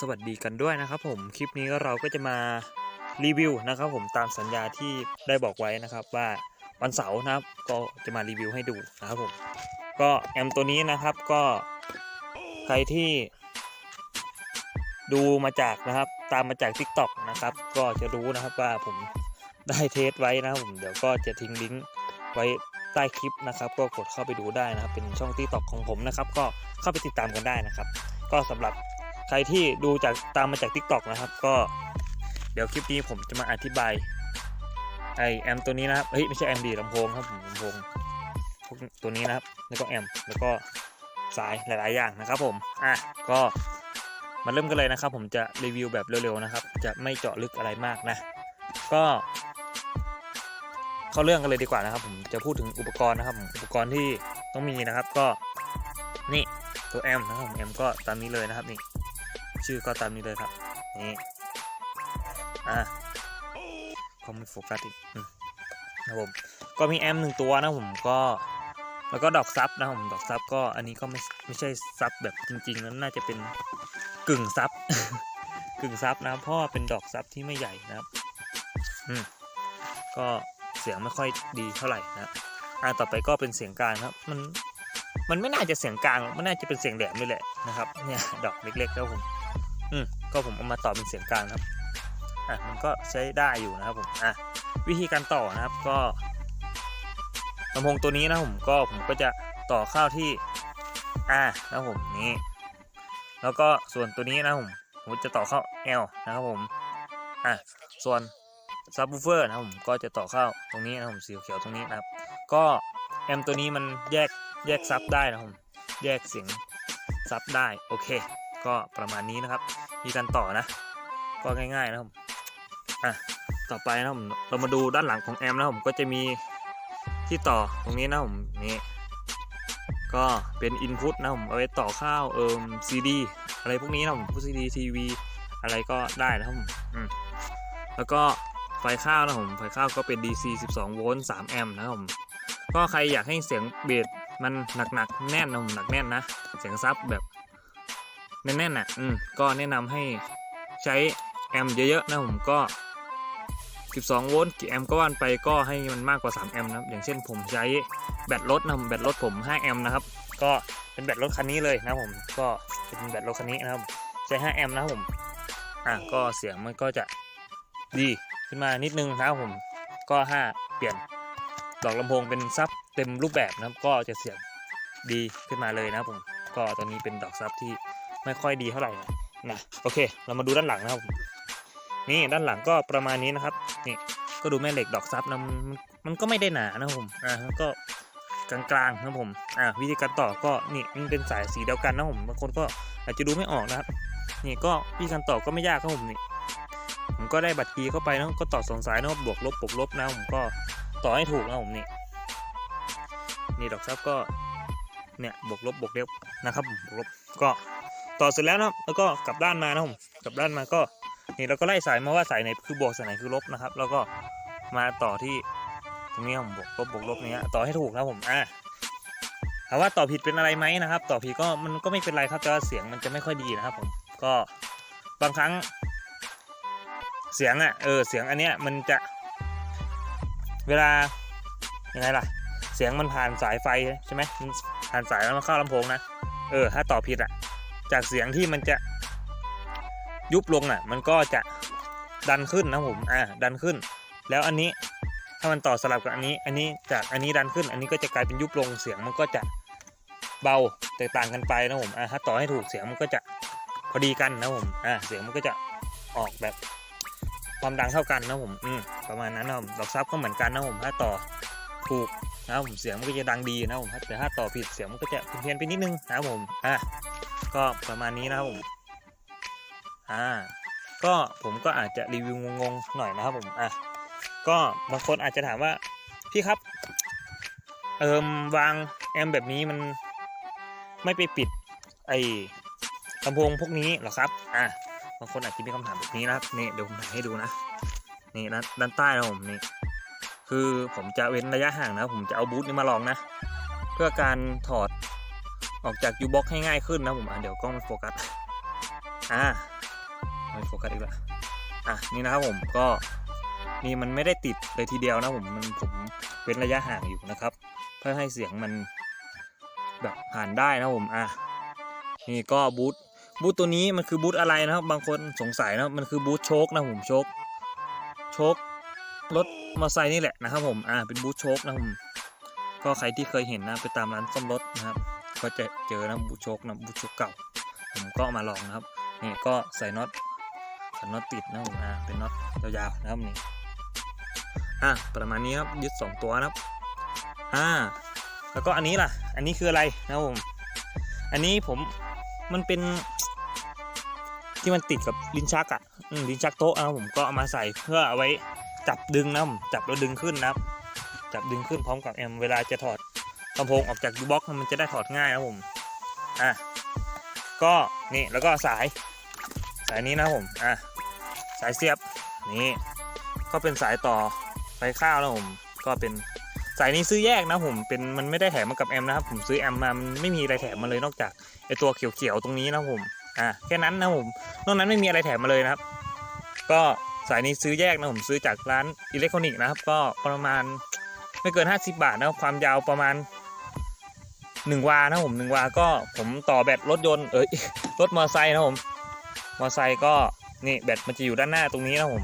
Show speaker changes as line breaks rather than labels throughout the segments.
สวัสดีกันด้วยนะครับผมคลิปนี้เราก็จะมารีวิวนะครับผมตามสัญญาที่ได้บอกไว้นะครับว่าวันเสาร์นะครับก็จะมารีวิวให้ดูนะครับผมก็แอมตัวนี้นะครับก็ใครที่ดูมาจากนะครับตามมาจาก Tik t o อกนะครับก็จะรู้นะครับว่าผมได้เทสไว้นะครับผมเดี๋ยวก็จะทิ้งลิงก์ไว้ใต้คลิปนะครับ ก็กดเข้าไปดูได้นะครับ เป็นช่อง Tik t o อกของผมนะครับ ก็เข้าไปติดตามกันได้นะครับ ก็สำหรับ ใครที่ดูจากตามมาจาก Tik t o อกนะครับ ก็เดี๋ยวคลิปนี้ผมจะมาอธิบายไอแอมตัวนี้นะครับ เฮ้ยไม่ใช่แอมดีลำโพงครับผมลำโพงพวกตัวนี้นะครับ แล้วก็แอมแล้วก็สายหลาย ๆ อย่างนะครับผม อะ ก็มาเริ่มกันเลยนะครับ ผมจะรีวิวแบบเร็ว ๆ นะครับ จะไม่เจาะลึกอะไรมากนะ ก็เข้าเรื่องกันเลยดีกว่านะครับ ผมจะพูดถึงอุปกรณ์นะครับ อุปกรณ์ที่ต้องมีนะครับ ก็นี่ตัวแอมนะครับผมแอมก็ตามนี้เลยนะครับนี่ ชื่อก็ตามนี้เลยครับ นี่ อะคอมโฟกัสอีกนะผม ก็มีแอมหนึ่งตัวนะผมก็ แล้วก็ดอกซับนะผม ดอกซับก็อันนี้ก็ไม่ไม่ใช่ซับแบบจริงๆแล้วน่าจะเป็นกึ่งซับ กึ่งซับนะเพราะว่าเป็นดอกซับที่ไม่ใหญ่นะครับอืมก็เสียงไม่ค่อยดีเท่าไหร่นะอ่าต่อไปก็เป็นเสียงกลางครับ มันมันไม่น่าจะเสียงกลาง มันน่าจะเป็นเสียงแหลมนี่แหละนะครับ เนี่ยดอกเล็กๆแล้วผม อืมก็ผมเอามาต่อเป็นเสียงกลางครับอะมันก็ใช้ได้อยู่นะครับผมอะวิธีการต่อนะครับก็ลำโพงตัวนี้นะผมก็ผมก็จะต่อเข้าที่อ่านะครับผมนี่แล้วก็ส่วนตัวนี้นะผมผมจะต่อเข้า L นะครับผมอะส่วนซับ w ูเฟอร์นะครับผมก็จะต่อเข้าตรงนี้นะผมสีเขียวตรงนี้นะครับ ก็แอมตัวนี้มันแยกแยกซับได้นะครับผมแยกเสียงซับได้โอเค ก็ประมาณนี้นะครับ มีการต่อนะ ก็ง่ายๆนะครับผมอะต่อไปนะผมเรามาดูด้านหลังของแอมนะผมก็จะมีที่ต่อตรงนี้นะผมนี่ก็เป็นอินพุตนะผมเอาไว้ต่อข้าวเอิมซีดีอะไรพวกนี้นะผมพวกซีดีทีวีอะไรก็ได้นะผมอืมแล้วก็ไฟข้าวนะผมไฟข้าวก็เป็น DC 12 โวลต์ 3 แอมป์นะผมก็ใครอยากให้เสียงเบสมันหนักๆแน่นนะผมหนักแน่นนะ เสียงซับแบบ แน่นๆน่ะอืมก็แนะนำให้ใช้แอมเยอะๆนะผมก็ 12 โวลต์กี่แอมก็ว่านไปก็ให้มันมากกว่า 3 แอมนะอย่างเช่นผมใช้แบตรถนะผมแบตรถผม 5 แอมนะครับ ก็เป็นแบตรถคันนี้เลยนะผมก็เป็นแบตรถคันนี้นะครับใช้ 5 แอมนะผมอะก็เสียงมันก็จะดีขึ้นมานิดนึงนะครับผมก็ 5 เปลี่ยนดอกลำโพงเป็นซับเต็มรูปแบบนะครับก็จะเสียงดีขึ้นมาเลยนะผมก็ตัวนี้เป็นดอกซับที่ ไม่ค่อยดีเท่าไหร่นะโอเค เรามาดูด้านหลังนะครับ นี่ด้านหลังก็ประมาณนี้นะครับ นี่ก็ดูแม่เหล็กดอกซับนะมันมันก็ไม่ได้หนานะผมอ่าก็กลางๆนะครับผมอ่าวิธีการต่อก็นี่มันเป็นสายสีเดียวกันนะผมบางคนก็อาจจะดูไม่ออกนะครับนี่ก็วิธีการต่อก็ไม่ยากครับผมนี่ผมก็ได้บัตรคีเข้าไปนะก็ต่อสองสายนะบวกลบบวกลบนะผมก็ต่อให้ถูกนะผมนี่นี่ดอกซับก็เนี่ยบวกลบบวกลบนะครับบวกลบก็ ต่อเสร็จแล้วนะครับแล้วก็กลับด้านมานะผมกลับด้านมาก็นี่เราก็ไล่สายมาว่าสายไหนคือบวกสายไหนคือลบนะครับ แล้วก็มาต่อที่ตรงนี้ผมบวกลบบวกลบเนี้ยต่อให้ถูกนะผมอะถามว่าต่อผิดเป็นอะไรไหมนะครับ ต่อผิดก็มันก็ไม่เป็นไรครับแต่ว่าเสียงมันจะไม่ค่อยดีนะครับผมก็บางครั้ง เสียงอะเออเสียงอันเนี้ยมันจะ เวลายังไงล่ะ เสียงมันผ่านสายไฟใช่ไหมผ่านสายแล้วมาเข้าลำโพงนะเออถ้าต่อผิดอะ จากเสียงที่มันจะยุบลงอะ มันก็จะดันขึ้นนะผม อ่า ดันขึ้น แล้วอันนี้ถ้ามันต่อสลับกับอันนี้ อันนี้จากอันนี้ดันขึ้น อันนี้ก็จะกลายเป็นยุบลง เสียงมันก็จะเบาแตกต่างกันไปนะผม อ่าถ้าต่อให้ถูกเสียงมันก็จะพอดีกันนะผม อ่า เสียงมันก็จะออกแบบความดังเท่ากันนะผม อืม ประมาณนั้นนะผมดอกซับก็เหมือนกันนะผม ถ้าต่อถูกนะผม เสียงมันก็จะดังดีนะผม แต่ถ้าต่อผิดเสียงมันก็จะเพี้ยนไปนิดนึงนะผม อะ ก็ประมาณนี้นะครับผม อ่า ก็ผมก็อาจจะรีวิวงงๆหน่อยนะครับผม อะ ก็บางคนอาจจะถามว่า พี่ครับ เอิมวางแอมแบบนี้มันไม่ไปปิดไอ้ลำโพงพวกนี้หรอครับ อะ บางคนอาจจะมีคำถามแบบนี้นะครับนี่เดี๋ยวผมถ่ายให้ดูนะ นี่นะด้านใต้นะผมนี่ คือผมจะเว้นระยะห่างนะ ผมจะเอาบูทนี้มาลองนะ เพื่อการถอด ออกจากยูบ็อกให้ง่ายขึ้นนะผมอะเดี๋ยวกล้องมันโฟกัสอ่าไม่โฟกัสอีกแล้วอะนี่นะครับผมก็นี่มันไม่ได้ติดเลยทีเดียวนะผมมันผมเว้นระยะห่างอยู่นะครับ เพื่อให้เสียงมันแบบผ่านได้นะผมอะนี่ก็บูทบูทตัวนี้มันคือบูทอะไรนะครับ บางคนสงสัยนะมันคือบูทโชคนะผมโชคโชครถมอเตอร์ไซค์นี่แหละนะครับผมอะเป็นบูทโชคนะผมก็ใครที่เคยเห็นนะไปตามร้านซ่อมรถนะครับ ก็จะเจอนะบูชคนะบูชคเก่า ผมก็มาลองนะครับนี่ก็ใส่น็อตใส่น็อตติดนะผมอะเป็นน็อตยาวๆนะครับนี่อะประมาณนี้ครับยึดสองตัวนะครับอ่าแล้วก็อันนี้ล่ะ อันนี้คืออะไรนะผมอันนี้ผมมันเป็นที่มันติดกับลิ้นชักอะลิ้นชักโต๊ะนะผมก็เอามาใส่เพื่อเอาไว้จับดึงนะผมจับแล้วดึงขึ้นนะครับ จับดึงขึ้นพร้อมกับแอมเวลาจะถอด ลำโพงออกจากยูบ็อกมันจะได้ถอดง่ายนะครับผมอะก็นี่แล้วก็สาย สายนี้นะผมอะสายเสียบนี่ก็เป็นสายต่อไฟข้าวนะผมก็เป็นสายนี้ซื้อแยกนะผมเป็นมันไม่ได้แถมมากับแอมนะครับผมซื้อแอมมามันไม่มีอะไรแถมมาเลยนอกจากไอตัวเขียวๆตรงนี้นะผมอะแค่นั้นนะผมนอกนั้นไม่มีอะไรแถมมาเลยนะครับ ก็สายนี้ซื้อแยกนะผมซื้อจากร้านอิเล็กทรอนิกส์นะครับ ก็ประมาณไม่เกิน 50 บาทนะความยาวประมาณ หนึ่งวานะผมหนึ่งวาก็ผมต่อแบตรถยนต์เอ้ยรถมอเตอร์ไซค์นะผมมอเตอร์ไซค์ก็นี่แบตมันจะอยู่ด้านหน้าตรงนี้นะผม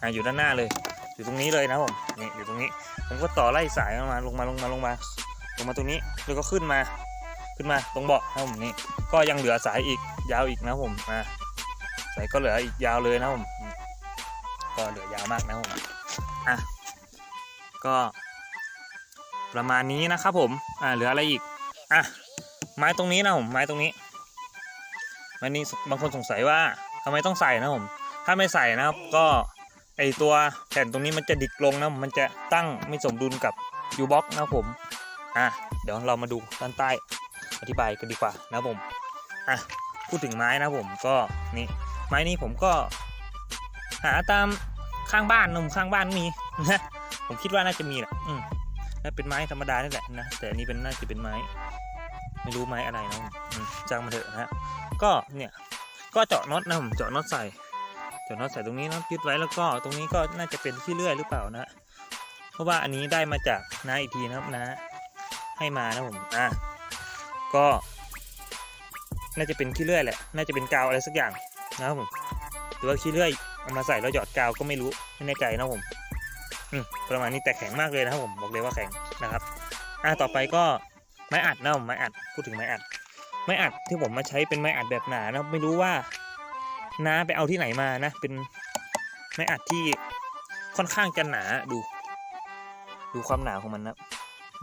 อ่าอยู่ด้านหน้าเลย อยู่ตรงนี้เลยนะผมนี่อยู่ตรงนี้ ผมก็ต่อไล่สายลงมาลงมาลงมาลงมาลงมาตรงนี้แล้วก็ขึ้นมาขึ้นมาตรงเบาะนะผมนี่ก็ยังเหลือสายอีกยาวอีกนะผมอ่าสายก็เหลืออีกยาวเลยนะผมอืมก็เหลือยาวมากนะผมอะก็ประมาณนี้นะครับผมอ่าเหลืออะไรอีก อะไม้ตรงนี้นะผมไม้ตรงนี้ม้นี้บางคนสงสัยว่าทำไมต้องใส่นะผมถ้าไม่ใส่นะครับก็ไอตัวแผ่นตรงนี้มันจะดิกลงนะมันจะตั้งไม่สมดุลกับยูบ็อกนะผมอะเดี๋ยวเรามาดูด้านใต้อธิบายกันดีกว่านะผมอะพูดถึงไม้นะผมก็นี่ไม้นี้ผมก็ หาตามข้างบ้านนะผมข้างบ้านมีนะผมคิดว่าน่าจะมีแหละอืมน่าเป็นไม้ธรรมดานี่แหละนะแต่อันนี้เป็นน่าจะเป็นไม้ ไม่รู้ไม้อะไรนะอืมจ้างมาเถอะนะฮะก็เนี่ยก็เจาะน็อตนะผมเจาะน็อตใส่เจาะน็อตใส่ตรงนี้นะยึดไว้แล้วก็ตรงนี้ก็น่าจะเป็นที่เลื่อยหรือเปล่านะฮะเพราะว่าอันนี้ได้มาจากน้าอีกทีนะครับนะให้มานะผมอะก็น่าจะเป็นขี้เลื่อยแหละ น่าจะเป็นกาวอะไรสักอย่างนะครับผม หรือว่าขี้เลื่อยเอามาใส่แล้วหยอดกาวก็ไม่รู้ไม่แน่ใจนะผมอืมประมาณนี้แต่แข็งมากเลยนะครับผม บอกเลยว่าแข็งนะครับ อะต่อไปก็ ไม้อัดนะไม้อัดพูดถึงไม้อัด ไม้อัดที่ผมมาใช้เป็นไม้อัดแบบหนานะไม่รู้ว่าน้าไปเอาที่ไหนมานะ เป็นไม้อัดที่ค่อนข้างจะหนาดู ดูความหนาของมันนะ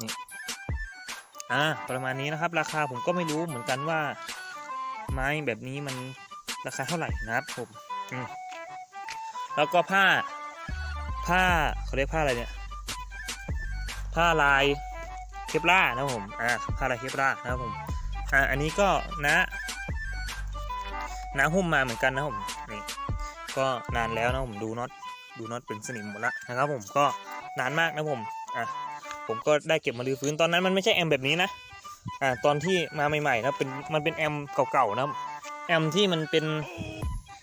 นี่อ่าประมาณนี้นะครับ ราคาผมก็ไม่รู้เหมือนกันว่า ไม้แบบนี้มันราคาเท่าไหร่นะครับผมอืมแล้วก็ผ้า ผ้าเขาเรียกผ้าอะไรเนี่ย ผ้าลาย เคปล่านะผมอ่าผ้าลาเคปล่านะครับผมอ่าอันนี้ก็นะนะหุ้มมาเหมือนกันนะผมนี่ก็นานแล้วนะผมดูน็อตดูน็อตเป็นสนิมหมดละนะครับผมก็นานมากนะผมอะผมก็ได้เก็บมาลื้อฟื้นตอนนั้นมันไม่ใช่แอมแบบนี้นะอ่าตอนที่มาใหม่ๆนะเป็นมันเป็นแอมเก่าๆนะแอมที่มันเป็น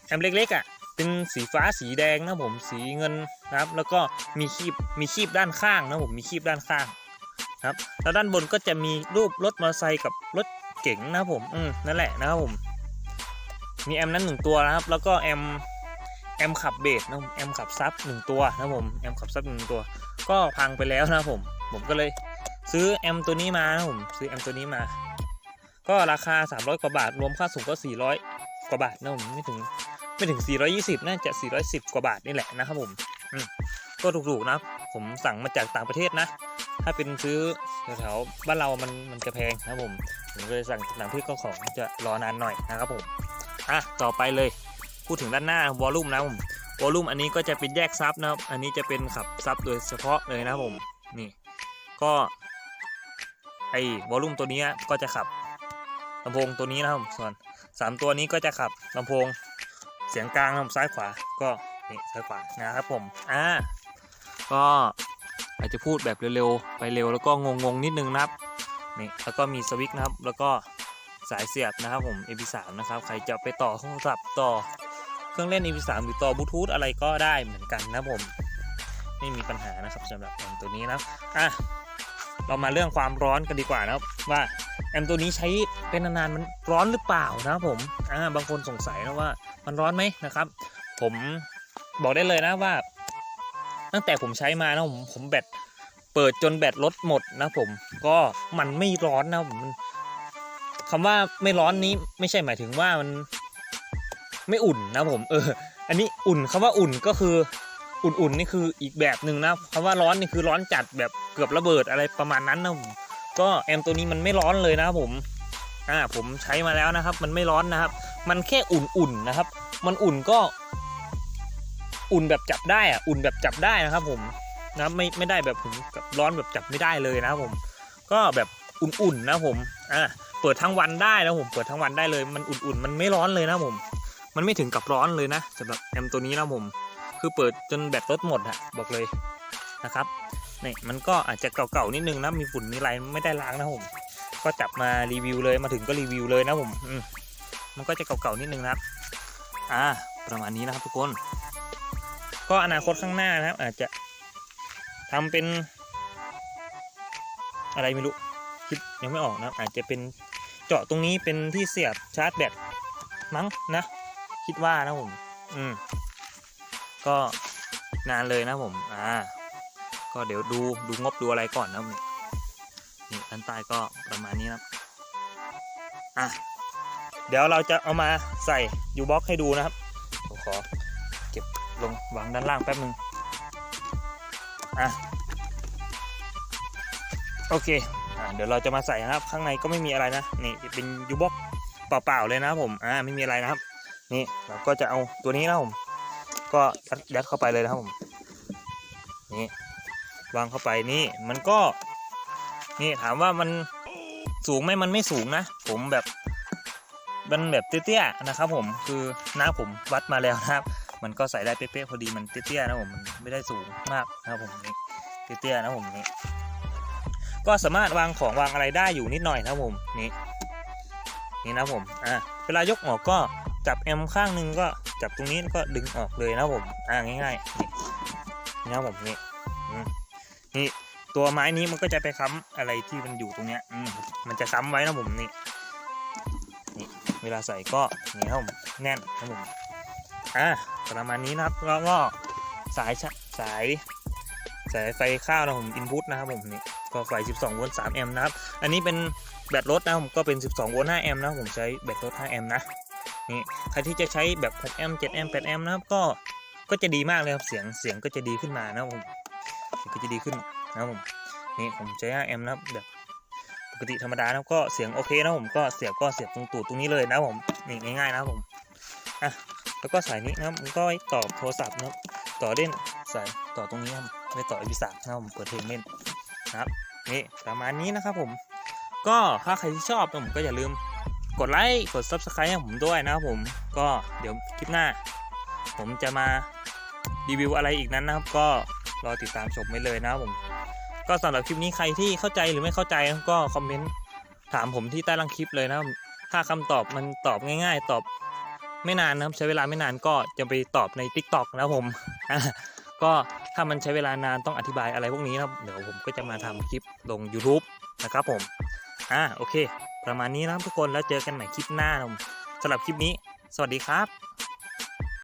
แอมเล็กๆอะเป็นสีฟ้าสีแดงนะผมสีเงินนะครับ แล้วก็มีคีบมีคีบด้านข้างนะผมมีคีบด้านข้าง ครับ แล้วด้านบนก็จะมีรูปรถมอเตอร์ไซค์กับรถเก๋งนะครับผม อืมนั่นแหละนะครับผม มีแอมนั้นหนึ่งตัวนะครับ แล้วก็แอมแอมขับเบสนะผมแอมขับซับหนึ่งตัวนะครับผมแอมขับซับหนึ่งตัว ก็พังไปแล้วนะครับผม ผมก็เลยซื้อแอมตัวนี้มานะครับผมซื้อแอมตัวนี้มา ก็ราคา 300 กว่าบาท รวมค่าส่งก็ 400 กว่าบาทนะผมไม่ถึงไม่ถึง 420 น่าจะ 410 กว่าบาทนี่แหละนะครับผมอืมก็ถูกๆนะ ผมสั่งมาจากต่างประเทศนะ ถ้าเป็นซื้อแถวๆบ้านเรามันมันจะแพงนะผมผมเลยสั่งจากต่างประเทศก็ของจะรอนานหน่อยนะครับผมอะต่อไปเลย พูดถึงด้านหน้าวอลลุ่มนะผมวอลลุ่มอันนี้ก็จะเป็นแยกซับนะครับ อันนี้จะเป็นขับซับโดยเฉพาะเลยนะผมนี่ก็ไอ้วอลลุ่มตัวนี้ก็จะขับลำโพงตัวนี้นะครับส่วนสามตัวนี้ก็จะขับลำโพงเสียงกลางนะครับซ้ายขวาก็นี่ซ้ายขวานะครับผมอ่า ก็อาจจะพูดแบบเร็วๆ ไปเร็วแล้วก็งงๆนิดนึงนะครับนี่แล้วก็มีสวิตช์นะครับ แล้วก็สายเสียบนะครับผม MP3 นะครับ ใครจะไปต่อโทรศัพท์ต่อเครื่องเล่น MP3 หรือต่อบลูทูธอะไรก็ได้เหมือนกันนะผมไม่มีปัญหานะครับสำหรับแอมตัวนี้นะอะเรามาเรื่องความร้อนกันดีกว่านะครับว่าแอมตัวนี้ใช้เป็นนานๆมันร้อนหรือเปล่านะครับผมอ่าบางคนสงสัยนะว่ามันร้อนไหมนะครับ ผมบอกได้เลยนะว่า ตั้งแต่ผมใช้มานะผมผมแบตเปิดจนแบตลดหมดนะผมก็มันไม่ร้อนนะผมมันคำว่าไม่ร้อนนี้ไม่ใช่หมายถึงว่ามันไม่อุ่นนะผมเออ อันนี้อุ่นคำว่าอุ่นก็คืออุ่นๆนี่คืออีกแบบหนึ่งนะคำว่าร้อนนี่คือร้อนจัดแบบเกือบระเบิดอะไรประมาณนั้นนะผมก็แอมตัวนี้มันไม่ร้อนเลยนะครับผมอ่าผมใช้มาแล้วนะครับ มันไม่ร้อนนะครับ มันแค่อุ่นๆนะครับ มันอุ่นก็ อุ่นแบบจับได้อะอุ่นแบบจับได้นะครับ ผมนะไม่ไม่ได้แบบถึงกับร้อนแบบจับไม่ได้เลยนะครับผม ก็แบบอุ่นๆนะผมอ่าเปิดทั้งวันได้นะผมเปิดทั้งวันได้เลยมันอุ่นๆมันไม่ร้อนเลยนะผม มันไม่ถึงกับร้อนเลยนะสำหรับแอมตัวนี้นะผม คือเปิดจนแบตลดหมดอะบอกเลยนะครับนี่มันก็อาจจะเก่าๆนิดนึงนะมีฝุ่นมีอะไรไม่ได้ล้างนะผม ก็จับมารีวิวเลยมาถึงก็รีวิวเลยนะผมอืมมันก็จะเก่าๆนิดนึงนะครับ อ่า ประมาณนี้นะครับทุกคน ก็อนาคตข้างหน้านะครับ อาจจะทำเป็น อะไรไม่รู้คิดยังไม่ออกนะครับ อาจจะเป็นเจาะตรงนี้เป็นที่เสียบชาร์จแบตมั้งนะ คิดว่านะผม อืม ก็นานเลยนะผม อ่า ก็เดี๋ยวดูดูงบดูอะไรก่อนนะนี่นี่ด้านใต้ก็ประมาณนี้นะครับอะ เดี๋ยวเราจะเอามาใส่ยูบ็อกให้ดูนะครับขอ ลงวางด้านล่างแป๊บหนึ่งอะโอเคอ่าเดี๋ยวเราจะมาใส่นะครับ ข้างในก็ไม่มีอะไรนะนี่เป็นยูบ็อกเปล่าๆเลยนะครับผมอ่าไม่มีอะไรนะครับ นี่เราก็จะเอาตัวนี้นะผมก็ดยัดเข้าไปเลยนะครับผมนี่วางเข้าไปนี่มันก็นี่ถามว่ามันสูงไหมมันไม่สูงนะ ผมแบบมันแบบเตี้ยๆนะครับผมคือหน้าผมวัดมาแล้วนะครับ มันก็ใส่ได้เป๊ะๆพอดีมันเตี้ยๆนะผมมันไม่ได้สูงมากนะครับผมนี่เตี้ยๆนะผมนี่ก็สามารถวางของวางอะไรได้อยู่นิดหน่อยนะผมนี่นี่นะผมอ่าเวลายกออกก็จับแอมข้างหนึ่งก็จับตรงนี้แล้วก็ดึงออกเลยนะผมอ่าง่ายๆนี่นะผมนี่นี่ตัวไม้นี้มันก็จะไปค้ำอะไรที่มันอยู่ตรงเนี้ยอืมมันจะค้ำไว้นะผมนี่นี่เวลาใส่ก็นี่ครับผมแน่นนะครับผม อ่าประมาณนี้นะครับแล้วก็สายสายสายไฟข้าวนะผมอินพุตนะครับผมนี่ก็ไฟ 12 โวลต์ 3 แอมป์นะครับ อันนี้เป็นแบตรถนะผมก็เป็น 12 โวลต์ 5 แอมป์นะผมใช้แบตรถ 5 แอมป์นะ นี่ใครที่จะใช้แบบ 6 แอมป์ 7 แอมป์ 8 แอมป์นะครับก็ก็จะดีมากเลยครับ เสียงเสียงก็จะดีขึ้นมานะครับผมก็จะดีขึ้นนะครับผมนี่ผมใช้ 5 แอมป์นะครับแบบปกติธรรมดานะครับก็เสียงโอเคนะผมก็เสียบก็เสียบตรงตูดตรงนี้เลยนะผมนี่ง่ายๆนะผมอะ แล้วก็สายนี้นะครับมันก็ไว้ต่อโทรศัพท์นะครับต่อเล่นสายต่อตรงนี้ครับไม่ต่อ MP3 นะครับผมเปิดเพลงเล่นนะครับนี่ประมาณนี้นะครับผม ก็ถ้าใครที่ชอบนะผมก็อย่าลืมกดไลค์กด Subscribe ให้ผมด้วยนะครับผมก็เดี๋ยวคลิปหน้า ผมจะมารีวิวอะไรอีกนั้นนะครับ ก็รอติดตามชมไว้เลยนะครับผมก็สำหรับคลิปนี้ใครที่เข้าใจหรือไม่เข้าใจก็คอมเมนต์ถามผมที่ใต้ล่างคลิปเลยนะครับถ้าคำตอบมันตอบง่าย ๆ ตอบ ไม่นานนะครับใช้เวลาไม่นานก็จะไปตอบใน TikTok นะผมก็ถ้ามันใช้เวลานานต้องอธิบายอะไรพวกนี้นะครับเดี๋ยวผมก็จะมาทำคลิปลง YouTube นะครับผมอ่าโอเค ประมาณนี้นะครับทุกคนแล้วเจอกันใหม่คลิปหน้านะครับสำหรับคลิปนี้ สวัสดีครับ